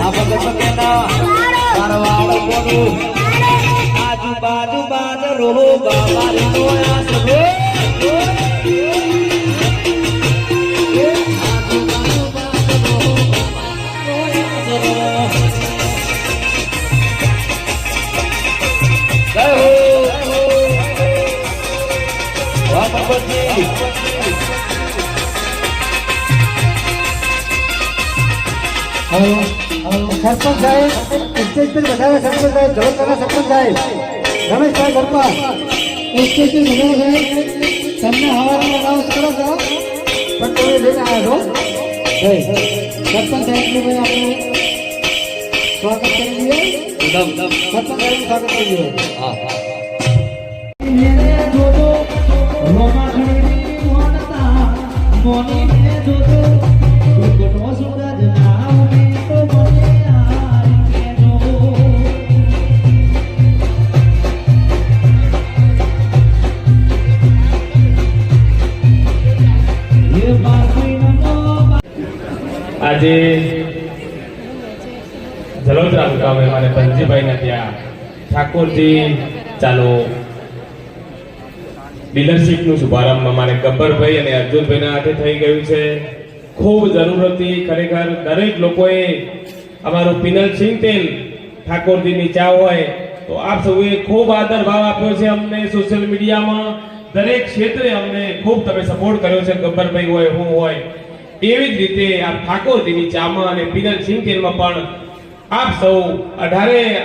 આ ભગત કેના મારવાડ કોનું આજુબાજુ બાદ રોહો બાબા રે તો આ સભો જય હો. સરપંચ સાહેબ સ્ટેજ પર વધારે સરપંચ સાહેબ જળોતરના સરપંચ સાહેબ. રમેશભાઈ ગરપા સ્ટેજ પર વધારે સાહેબ. તમને હવાના અનાઉન્સ કરો છો પણ તમે લઈને આવ્યા છો? સરપંચ સાહેબનું ભાઈ આપણે સ્વાગત કરી દઈએ સરપંચ સાહેબનું સ્વાગત કરી દઈએ હા હા. આજે જલોદરા મુકામે મારે ધનજીભાઈના ત્યાં ઠાકોરજી ચાલો ડીલરશીપનું શુભારંભ અમારે ગબ્બરભાઈ અને અર્જુનભાઈના હાથે થઈ ગયું છે. ખૂબ જરૂર હતી, ખરેખર દરેક લોકોએ અમારું પિનલ તેલ ઠાકોરજીની ચા હોય તો આપ સૌએ ખૂબ આદર ભાવ આપ્યો છે અમને સોશિયલ મીડિયામાં દરેક ક્ષેત્રે અમને ખૂબ તમે સપોર્ટ કર્યો છે. ગબ્બરભાઈ હોય, હું હોય એવી જ રીતે આ ઠાકોરજીની ચામાં અને પિનલ સિંગતેરમાં પણ આપ સૌ અઢારે